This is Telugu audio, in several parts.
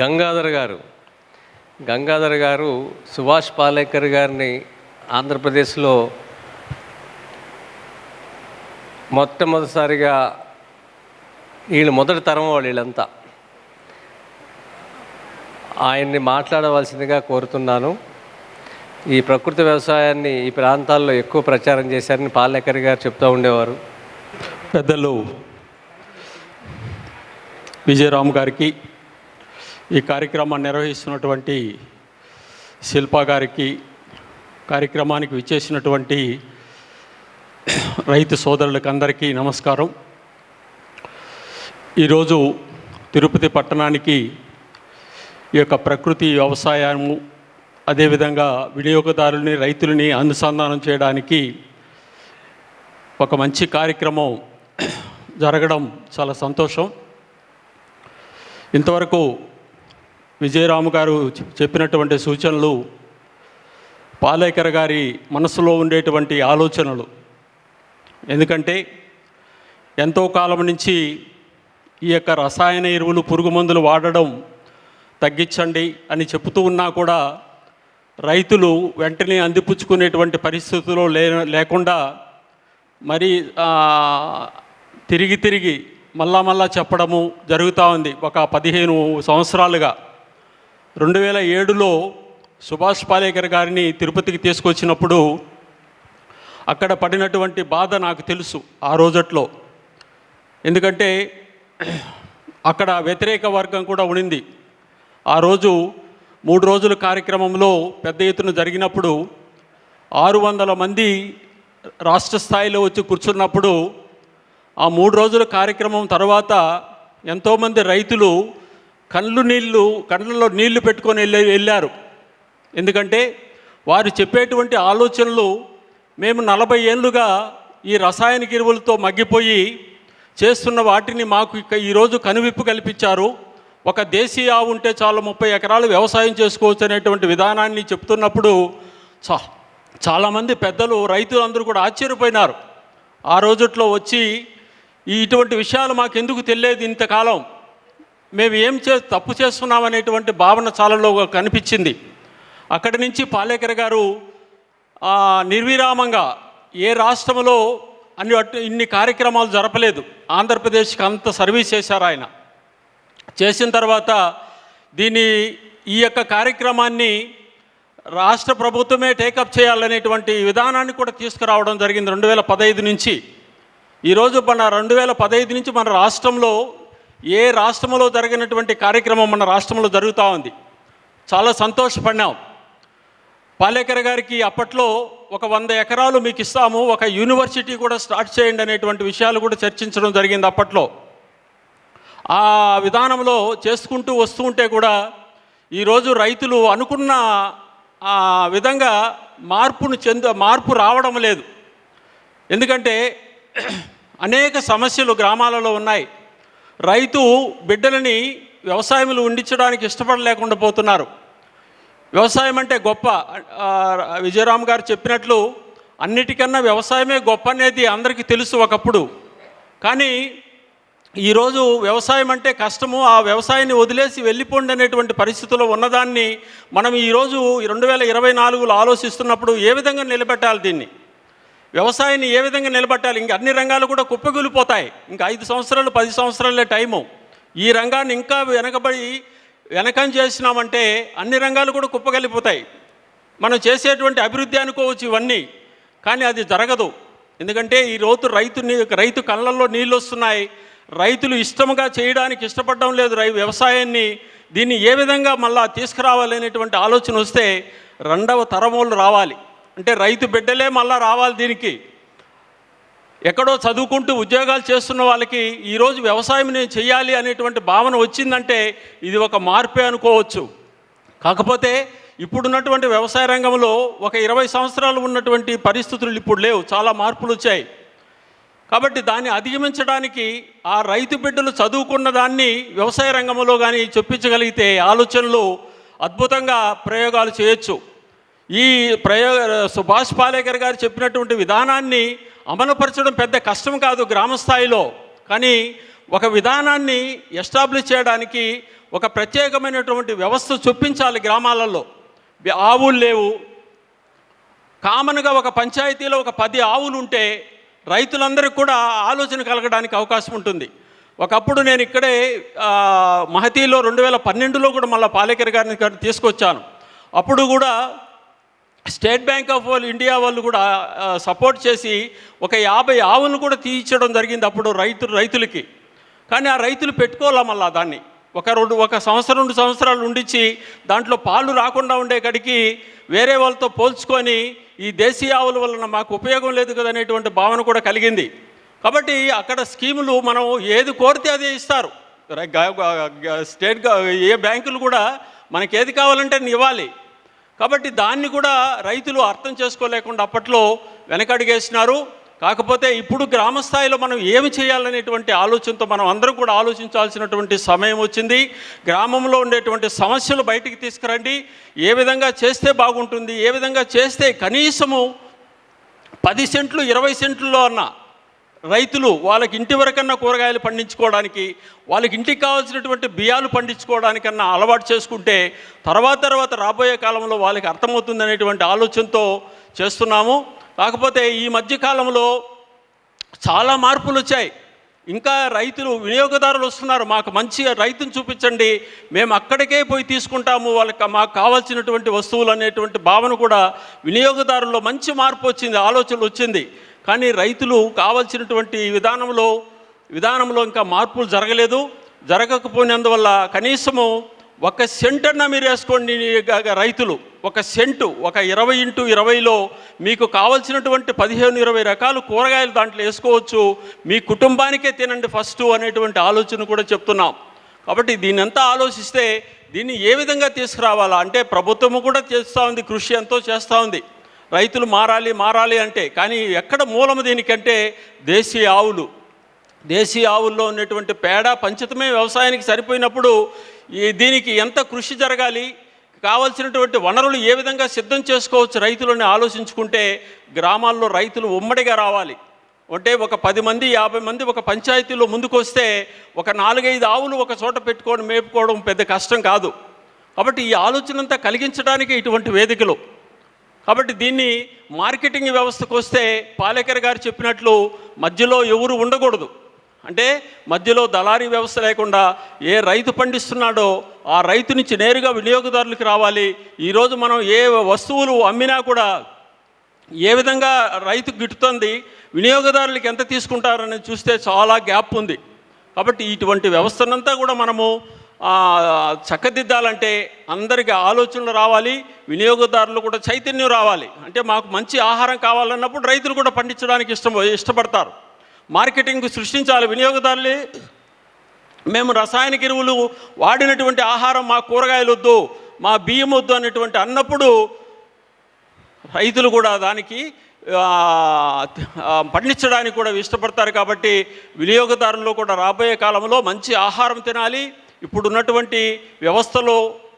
గంగాధర్ గారు. గంగాధర్ గారు సుభాష్ పాలేకర్ గారిని ఆంధ్రప్రదేశ్లో మొట్టమొదటిసారిగా వీళ్ళు మొదటి తరం వాళ్ళు వీళ్ళంతా. ఆయన్ని మాట్లాడవలసిందిగా కోరుతున్నాను. ఈ ప్రకృతి వ్యవసాయాన్ని ఈ ప్రాంతాల్లో ఎక్కువ ప్రచారం చేశారని పాలేకర్ గారు చెప్తూ ఉండేవారు. పెద్దలు విజయరామ్ గారికి ఈ కార్యక్రమాన్ని నిర్వహిస్తున్నటువంటి శిల్పా గారికి కార్యక్రమానికి విచ్చేసినటువంటి రైతు సోదరులకు అందరికీ నమస్కారం. ఈరోజు తిరుపతి పట్టణానికి ఈ యొక్క ప్రకృతి వ్యవసాయము అదేవిధంగా వినియోగదారుల్ని రైతులని అనుసంధానం చేయడానికి ఒక మంచి కార్యక్రమం జరగడం చాలా సంతోషం. ఇంతవరకు విజయరాము గారు చెప్పినటువంటి సూచనలు పాలేకర్ గారి మనసులో ఉండేటువంటి ఆలోచనలు. ఎందుకంటే ఎంతో కాలం నుంచి ఈ యొక్క రసాయన ఎరువులు పురుగు మందులు వాడడం తగ్గించండి అని చెబుతూ ఉన్నా కూడా రైతులు వెంటనే అందిపుచ్చుకునేటువంటి పరిస్థితుల్లో లే లేకుండా మరి తిరిగి తిరిగి మళ్ళా మళ్ళా చెప్పడము జరుగుతూ ఉంది. ఒక పదిహేను సంవత్సరాలుగా. రెండు వేల ఏడులో సుభాష్ పాలేకర్ గారిని తిరుపతికి తీసుకొచ్చినప్పుడు అక్కడ పడినటువంటి బాధ నాకు తెలుసు ఆ రోజట్లో. ఎందుకంటే అక్కడ వ్యతిరేక వర్గం కూడా ఉండింది ఆ రోజు మూడు రోజుల కార్యక్రమంలో పెద్ద ఎత్తున జరిగినప్పుడు ఆరు వందల మంది రాష్ట్ర స్థాయిలో వచ్చి కూర్చున్నప్పుడు ఆ మూడు రోజుల కార్యక్రమం తర్వాత ఎంతోమంది రైతులు కళ్ళు నీళ్ళు కళ్ళల్లో నీళ్ళు పెట్టుకొని వెళ్ళి వెళ్ళారు. ఎందుకంటే వారు చెప్పేటువంటి ఆలోచనలు మేము నలభై ఏళ్ళుగా ఈ రసాయనిక ఎరువులతో మగ్గిపోయి చేస్తున్న వాటిని మాకు ఇక ఈరోజు కనువిప్పు కల్పించారు. ఒక దేశీయ ఆవు ఉంటే చాలు ముప్పై ఎకరాలు వ్యవసాయం చేసుకోవచ్చు అనేటువంటి విధానాన్ని చెప్తున్నప్పుడు చా చాలామంది పెద్దలు రైతులందరూ కూడా ఆశ్చర్యపోయినారు. ఆ రోజుట్లో వచ్చి ఈ ఇటువంటి విషయాలు మాకెందుకు తెలియదు ఇంతకాలం? మేము ఏం చే తప్పు చేస్తున్నాం అనేటువంటి భావన చాలలో కనిపించింది. అక్కడి నుంచి పాలేకర్ గారు నిర్విరామంగా ఏ రాష్ట్రంలో అన్ని అటు ఇన్ని కార్యక్రమాలు జరపలేదు. ఆంధ్రప్రదేశ్కి అంత సర్వీస్ చేశారు ఆయన. చేసిన తర్వాత దీని ఈ యొక్క కార్యక్రమాన్ని రాష్ట్ర ప్రభుత్వమే టేకప్ చేయాలనేటువంటి విధానాన్ని కూడా తీసుకురావడం జరిగింది రెండు వేల పదహైదు నుంచి. ఈరోజు మన రెండు వేల పదహైదు నుంచి మన రాష్ట్రంలో ఏ రాష్ట్రంలో జరిగినటువంటి కార్యక్రమం మన రాష్ట్రంలో జరుగుతూ ఉంది? చాలా సంతోషపడినాం. పాలేకర్ గారికి అప్పట్లో ఒక వంద ఎకరాలు మీకు ఇస్తాము ఒక యూనివర్సిటీ కూడా స్టార్ట్ చేయండి అనేటువంటి విషయాలు కూడా చర్చించడం జరిగింది అప్పట్లో. ఆ విధానంలో చేసుకుంటూ వస్తూ ఉంటే కూడా ఈరోజు రైతులు అనుకున్న ఆ విధంగా మార్పును చెంద మార్పు రావడం లేదు. ఎందుకంటే అనేక సమస్యలు గ్రామాలలో ఉన్నాయి. రైతు బిడ్డలని వ్యవసాయంలో ఉండించడానికి ఇష్టపడలేకుండా పోతున్నారు. వ్యవసాయం అంటే గొప్ప. విజయరామ్ గారు చెప్పినట్లు అన్నిటికన్నా వ్యవసాయమే గొప్ప అనేది అందరికీ తెలుసు ఒకప్పుడు. కానీ ఈరోజు వ్యవసాయం అంటే కష్టము ఆ వ్యవసాయాన్ని వదిలేసి వెళ్ళిపోండి అనేటువంటి పరిస్థితిలో ఉన్నదాన్ని మనం ఈరోజు రెండు వేల ఇరవై నాలుగులో ఆలోచిస్తున్నప్పుడు ఏ విధంగా నిలబెట్టాలి దీన్ని? వ్యవసాయాన్ని ఏ విధంగా నిలబెట్టాలి? ఇంకా అన్ని రంగాలు కూడా కుప్పకూలిపోతాయి. ఇంకా ఐదు సంవత్సరాలు పది సంవత్సరాలే టైము. ఈ రంగాన్ని ఇంకా వెనకబడి వెనకం చేసినామంటే అన్ని రంగాలు కూడా కుప్పగలిపోతాయి మనం చేసేటువంటి అభివృద్ధి అనుకోవచ్చు ఇవన్నీ కానీ అది జరగదు. ఎందుకంటే ఈ రోజు రైతు రైతు కళ్ళల్లో నీళ్ళు వస్తున్నాయి రైతులు ఇష్టముగా చేయడానికి ఇష్టపడడం లేదు. రై వ్యవసాయాన్ని దీన్ని ఏ విధంగా మళ్ళా తీసుకురావాలి అనేటువంటి ఆలోచన వస్తే రెండవ తరమోలు రావాలి. అంటే రైతు బిడ్డలే మళ్ళా రావాలి దీనికి. ఎక్కడో చదువుకుంటూ ఉద్యోగాలు చేస్తున్న వాళ్ళకి ఈరోజు వ్యవసాయం నేను చేయాలి అనేటువంటి భావన వచ్చిందంటే ఇది ఒక మార్పే అనుకోవచ్చు. కాకపోతే ఇప్పుడున్నటువంటి వ్యవసాయ రంగంలో ఒక ఇరవై సంవత్సరాలు ఉన్నటువంటి పరిస్థితులు ఇప్పుడు లేవు చాలా మార్పులు వచ్చాయి. కాబట్టి దాన్ని అధిగమించడానికి ఆ రైతు బిడ్డలు చదువుకున్న దాన్ని వ్యవసాయ రంగంలో కానీ చొప్పించగలిగితే ఆలోచనలు అద్భుతంగా ప్రయోగాలు చేయొచ్చు. ఈ ప్రయోగ సుభాష్ పాలేకర్ గారు చెప్పినటువంటి విధానాన్ని అమలుపరచడం పెద్ద కష్టం కాదు గ్రామ స్థాయిలో. కానీ ఒక విధానాన్ని ఎస్టాబ్లిష్ చేయడానికి ఒక ప్రత్యేకమైనటువంటి వ్యవస్థ చూపించాలి గ్రామాలలో. ఆవులు లేవు. కామన్గా ఒక పంచాయతీలో ఒక పది ఆవులు ఉంటే రైతులందరికీ కూడా ఆలోచన కలగడానికి అవకాశం ఉంటుంది. ఒకప్పుడు నేను ఇక్కడే మహతీలో రెండు వేల పన్నెండులో కూడా మళ్ళీ పాలేకర్ గారిని ఇక్కడ తీసుకొచ్చాను. అప్పుడు కూడా స్టేట్ బ్యాంక్ ఆఫ్ వాళ్ళు ఇండియా వాళ్ళు కూడా సపోర్ట్ చేసి ఒక యాభై ఆవులను కూడా తీయించడం జరిగింది అప్పుడు రైతు రైతులకి. కానీ ఆ రైతులు పెట్టుకోవాలా మళ్ళా దాన్ని? ఒక రెండు ఒక సంవత్సరం రెండు సంవత్సరాలు ఉండిచ్చి దాంట్లో పాలు రాకుండా ఉండే కడికి వేరే వాళ్ళతో పోల్చుకొని ఈ దేశీయ ఆవుల వలన మాకు ఉపయోగం లేదు కదా అనేటువంటి భావన కూడా కలిగింది. కాబట్టి అక్కడ స్కీములు మనం ఏది కోరితే అదే ఇస్తారు. స్టేట్ ఏ బ్యాంకులు కూడా మనకి ఏది కావాలంటే ఇవ్వాలి. కాబట్టి దాన్ని కూడా రైతులు అర్థం చేసుకోలేకుండా అప్పట్లో వెనకడిగేసినారు. కాకపోతే ఇప్పుడు గ్రామ స్థాయిలో మనం ఏమి చేయాలనేటువంటి ఆలోచనతో మనం అందరం కూడా ఆలోచించాల్సినటువంటి సమయం వచ్చింది. గ్రామంలో ఉండేటువంటి సమస్యలు బయటికి తీసుకురండి. ఏ విధంగా చేస్తే బాగుంటుంది? ఏ విధంగా చేస్తే కనీసము పది సెంట్లు ఇరవై సెంట్లలో అన్నా రైతులు వాళ్ళకి ఇంటి వరకన్నా కూరగాయలు పండించుకోవడానికి వాళ్ళకి ఇంటికి కావాల్సినటువంటి బియ్యాలు పండించుకోవడానికన్నా అలవాటు చేసుకుంటే తర్వాత తర్వాత రాబోయే కాలంలో వాళ్ళకి అర్థమవుతుంది అనేటువంటి ఆలోచనతో చేస్తున్నాము. కాకపోతే ఈ మధ్య కాలంలో చాలా మార్పులు వచ్చాయి. ఇంకా రైతులు వినియోగదారులు వస్తున్నారు. మాకు మంచి రైతును చూపించండి. మేము అక్కడికే పోయి తీసుకుంటాము. వాళ్ళకి మాకు కావాల్సినటువంటి వస్తువులు అనేటువంటి భావన కూడా వినియోగదారుల్లో మంచి మార్పు వచ్చింది ఆలోచనలు వచ్చింది. కానీ రైతులు కావాల్సినటువంటి విధానంలో విధానంలో ఇంకా మార్పులు జరగలేదు. జరగకపోయినందువల్ల కనీసము ఒక సెంటర్న మీరు వేసుకోండి రైతులు. ఒక సెంటు ఒక ఇరవై ఇంటూ ఇరవైలో మీకు కావలసినటువంటి పదిహేను ఇరవై రకాల కూరగాయలు దాంట్లో వేసుకోవచ్చు. మీ కుటుంబానికే తినండి ఫస్ట్ అనేటువంటి ఆలోచన కూడా చెప్తున్నాం. కాబట్టి దీన్ని అంతా ఆలోచిస్తే దీన్ని ఏ విధంగా తీసుకురావాలా? అంటే ప్రభుత్వము కూడా చేస్తూ ఉంది కృషి ఎంతో చేస్తూ ఉంది. రైతులు మారాలి మారాలి అంటే కానీ ఎక్కడ మూలము దీనికంటే దేశీయ ఆవులు. దేశీయ ఆవుల్లో ఉన్నటువంటి పేడ పంచితమే వ్యవసాయానికి సరిపోయినప్పుడు ఈ దీనికి ఎంత కృషి జరగాలి కావాల్సినటువంటి వనరులు ఏ విధంగా సిద్ధం చేసుకోవచ్చు రైతులని ఆలోచించుకుంటే గ్రామాల్లో రైతులు ఉమ్మడిగా రావాలి. అంటే ఒక పది మంది యాభై మంది ఒక పంచాయతీలో ముందుకొస్తే ఒక నాలుగైదు ఆవులు ఒక చోట పెట్టుకొని మేపుకోవడం పెద్ద కష్టం కాదు. కాబట్టి ఈ ఆలోచన అంతా కలిగించడానికి ఇటువంటి వేదికలు. కాబట్టి దీన్ని మార్కెటింగ్ వ్యవస్థకు వస్తే పాలేకర్ గారు చెప్పినట్లు మధ్యలో ఎవరు ఉండకూడదు. అంటే మధ్యలో దళారీ వ్యవస్థ లేకుండా ఏ రైతు పండిస్తున్నాడో ఆ రైతు నుంచి నేరుగా వినియోగదారులకు రావాలి. ఈరోజు మనం ఏ వస్తువులు అమ్మినా కూడా ఏ విధంగా రైతు గిట్టుతుంది వినియోగదారులకు ఎంత తీసుకుంటారని చూస్తే చాలా గ్యాప్ ఉంది. కాబట్టి ఇటువంటి వ్యవస్థనంతా కూడా మనము చక్కదిద్దాలంటే అందరికి ఆలోచనలు రావాలి వినియోగదారులు కూడా చైతన్యం రావాలి. అంటే మాకు మంచి ఆహారం కావాలన్నప్పుడు రైతులు కూడా పండించడానికి ఇష్టం ఇష్టపడతారు. మార్కెటింగ్ సృష్టించాలి వినియోగదారులే. మేము రసాయనిక ఎరువులు వాడినటువంటి ఆహారం మా కూరగాయలు వద్దు మా బియ్యం వద్దు అనేటువంటి అన్నప్పుడు రైతులు కూడా దానికి పండించడానికి కూడా ఇష్టపడతారు కాబట్టి వినియోగదారులు కూడా రాబోయే కాలంలో మంచి ఆహారం తినాలి. ఇప్పుడు ఉన్నటువంటి వ్యవస్థలో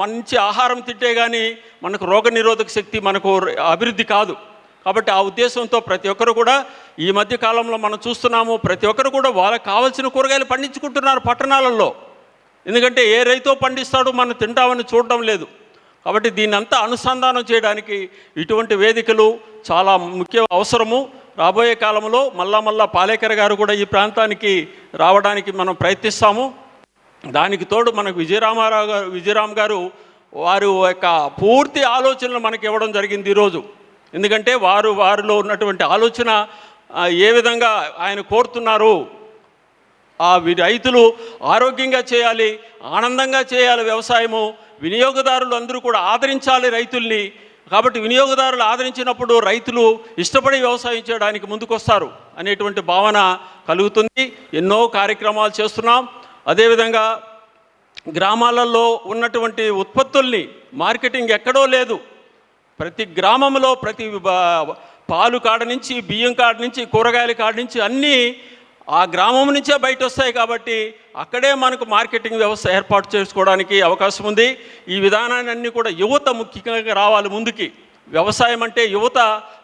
మంచి ఆహారం తింటే కానీ మనకు రోగ నిరోధక శక్తి మనకు అభివృద్ధి కాదు. కాబట్టి ఆ ఉద్దేశంతో ప్రతి ఒక్కరు కూడా ఈ మధ్య కాలంలో మనం చూస్తున్నాము ప్రతి ఒక్కరు కూడా వాళ్ళకి కావాల్సిన కూరగాయలు పండించుకుంటున్నారు పట్టణాలలో. ఎందుకంటే ఏ రైతో పండిస్తాడో మనం తింటామని చూడడం లేదు. కాబట్టి దీన్ని అంతా అనుసంధానం చేయడానికి ఇటువంటి వేదికలు చాలా ముఖ్య అవసరము. రాబోయే కాలంలో మళ్ళా మళ్ళా పాలేకర్ గారు కూడా ఈ ప్రాంతానికి రావడానికి మనం ప్రయత్నిస్తాము. దానికి తోడు మనకు విజయరామారావు గారు విజయరామ్ గారు వారు యొక్క పూర్తి ఆలోచనలు మనకి ఇవ్వడం జరిగింది ఈరోజు. ఎందుకంటే వారు వారిలో ఉన్నటువంటి ఆలోచన ఏ విధంగా ఆయన కోరుతున్నారు ఆ రైతులు ఆరోగ్యంగా చేయాలి ఆనందంగా చేయాలి వ్యవసాయము వినియోగదారులు అందరూ కూడా ఆదరించాలి రైతుల్ని. కాబట్టి వినియోగదారులు ఆదరించినప్పుడు రైతులు ఇష్టపడి వ్యవసాయం చేయడానికి ముందుకొస్తారు అనేటువంటి భావన కలుగుతుంది. ఎన్నో కార్యక్రమాలు చేస్తున్నాం. అదేవిధంగా గ్రామాలలో ఉన్నటువంటి ఉత్పత్తుల్ని మార్కెటింగ్ ఎక్కడో లేదు. ప్రతి గ్రామంలో ప్రతి పాలు కాడ నుంచి బియ్యం కాడ నుంచి కూరగాయల కాడ నుంచి అన్నీ ఆ గ్రామం నుంచే బయట వస్తాయి కాబట్టి అక్కడే మనకు మార్కెటింగ్ వ్యవస్థ ఏర్పాటు చేసుకోవడానికి అవకాశం ఉంది. ఈ విధానాన్ని అన్నీ కూడా యువత ముఖ్యంగా రావాలి ముందుకి. వ్యవసాయం అంటే యువత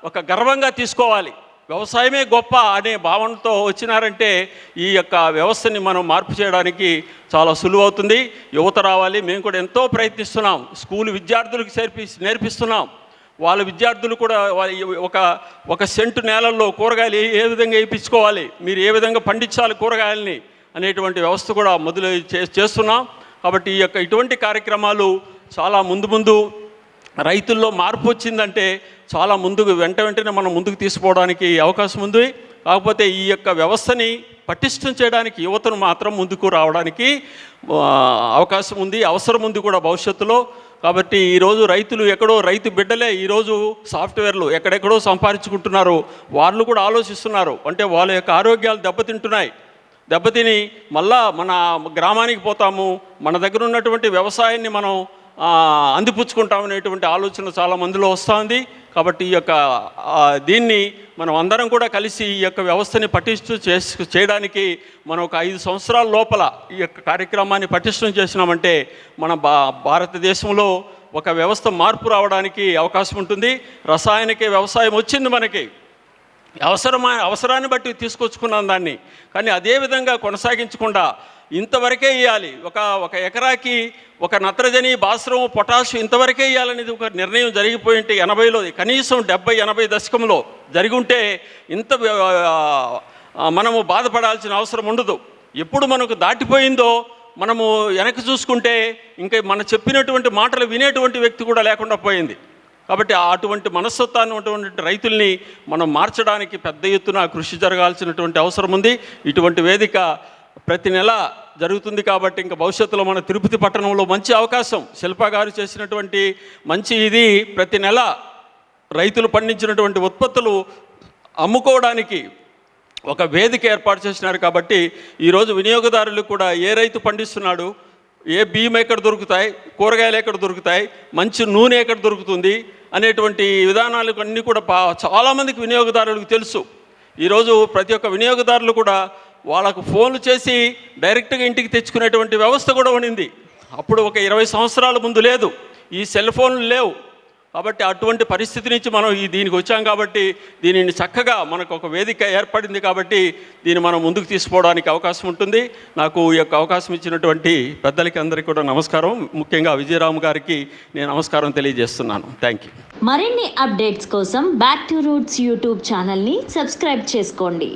ఒక గర్వంగా తీసుకోవాలి. వ్యవసాయమే గొప్ప అనే భావనతో వచ్చినారంటే ఈ యొక్క వ్యవస్థని మనం మార్పు చేయడానికి చాలా సులువవుతుంది. యువత రావాలి. మేము కూడా ఎంతో ప్రయత్నిస్తున్నాం. స్కూల్ విద్యార్థులకు చేర్పి నేర్పిస్తున్నాం. వాళ్ళ విద్యార్థులు కూడా ఒక ఒక సెంటు నేలల్లో కూరగాయలు ఏ- ఏ విధంగా వేయించుకోవాలి? మీరు ఏ విధంగా పండించాలి కూరగాయలని? అనేటువంటి వ్యవస్థ కూడా మొదలు చే- చేస్తున్నాం. కాబట్టి ఈ యొక్క ఇటువంటి కార్యక్రమాలు చాలా ముందు ముందు రైతుల్లో మార్పు వచ్చిందంటే చాలా ముందుకు వెంట వెంటనే మనం ముందుకు తీసుకోవడానికి అవకాశం ఉంది. కాకపోతే ఈ యొక్క వ్యవస్థని పటిష్టం చేయడానికి యువతను మాత్రం ముందుకు రావడానికి అవకాశం ఉంది అవసరం ఉంది కూడా భవిష్యత్తులో. కాబట్టి ఈరోజు రైతులు ఎక్కడో రైతు బిడ్డలే ఈరోజు సాఫ్ట్వేర్లు ఎక్కడెక్కడో సంపాదించుకుంటున్నారు. వాళ్ళు కూడా ఆలోచిస్తున్నారు. అంటే వాళ్ళ యొక్క ఆరోగ్యాలు దెబ్బతింటున్నాయి. దెబ్బతిని మళ్ళా మన గ్రామానికి పోతాము. మన దగ్గర ఉన్నటువంటి వ్యవసాయాన్ని మనం అందిపుచ్చుకుంటామనేటువంటి అందిపుచ్చుకుంటాం అనేటువంటి ఆలోచన చాలా మందిలో వస్తుంది. కాబట్టి ఈ యొక్క దీన్ని మనం అందరం కూడా కలిసి ఈ యొక్క వ్యవస్థని పటిష్టం చేసు చేయడానికి మనం ఒక ఐదు సంవత్సరాల లోపల ఈ యొక్క కార్యక్రమాన్ని పటిష్టం చేసినామంటే మన భా భారతదేశంలో ఒక వ్యవస్థ మార్పు రావడానికి అవకాశం ఉంటుంది. రసాయనిక వ్యవసాయం వచ్చింది మనకి. అవసరమా అవసరాన్ని బట్టి తీసుకొచ్చుకున్నాం దాన్ని. కానీ అదే విధంగా కొనసాగించకుండా ఇంతవరకే ఇవ్వాలి ఒక ఒక ఎకరాకి ఒక నత్రజని భాస్రం పొటాష్ ఇంతవరకే ఇవ్వాలనేది ఒక నిర్ణయం జరిగిపోయి ఉంటే ఎనభైలో కనీసం డెబ్బై ఎనభై దశకంలో జరిగి ఉంటే ఇంత మనము బాధపడాల్సిన అవసరం ఉండదు. ఎప్పుడు మనకు దాటిపోయిందో మనము వెనక్కి చూసుకుంటే ఇంకా మన చెప్పినటువంటి మాటలు వినేటువంటి వ్యక్తి కూడా లేకుండా పోయింది. కాబట్టి అటువంటి మనస్తత్వాన్ని ఉన్నటువంటి రైతుల్ని మనం మార్చడానికి పెద్ద ఎత్తున కృషి జరగాల్సినటువంటి అవసరం ఉంది. ఇటువంటి వేదిక ప్రతి నెల జరుగుతుంది కాబట్టి ఇంకా భవిష్యత్తులో మన తిరుపతి పట్టణంలో మంచి అవకాశం. శిల్ప గారు చేసినటువంటి మంచి ఇది. ప్రతి నెల రైతులు పండించినటువంటి ఉత్పత్తులు అమ్ముకోవడానికి ఒక వేదిక ఏర్పాటు చేసినారు కాబట్టి ఈరోజు వినియోగదారులు కూడా ఏ రైతు పండిస్తున్నాడు ఏ బియ్యం ఎక్కడ దొరుకుతాయి కూరగాయలు ఎక్కడ దొరుకుతాయి మంచి నూనె ఎక్కడ దొరుకుతుంది అనేటువంటి విధానాలు అన్నీ కూడా పా- చాలామందికి వినియోగదారులకు తెలుసు. ఈరోజు ప్రతి ఒక్క వినియోగదారులు కూడా వాళ్ళకు ఫోన్లు చేసి డైరెక్ట్గా ఇంటికి తెచ్చుకునేటువంటి వ్యవస్థ కూడా ఉండింది. అప్పుడు ఒక ఇరవై సంవత్సరాల ముందు లేదు. ఈ సెల్ ఫోన్లు లేవు. కాబట్టి అటువంటి పరిస్థితి నుంచి మనం ఈ దీనికి వచ్చాం కాబట్టి దీనిని చక్కగా మనకు ఒక వేదిక ఏర్పడింది కాబట్టి దీన్ని మనం ముందుకు తీసుకోవడానికి అవకాశం ఉంటుంది. నాకు ఈ యొక్క అవకాశం ఇచ్చినటువంటి పెద్దలకి అందరికీ కూడా నమస్కారం. ముఖ్యంగా విజయరాము గారికి నేను నమస్కారం తెలియజేస్తున్నాను. థ్యాంక్ యూ మరిన్ని అప్డేట్స్ కోసం బ్యాక్ టు రూట్స్ యూట్యూబ్ ఛానల్ని సబ్స్క్రైబ్ చేసుకోండి.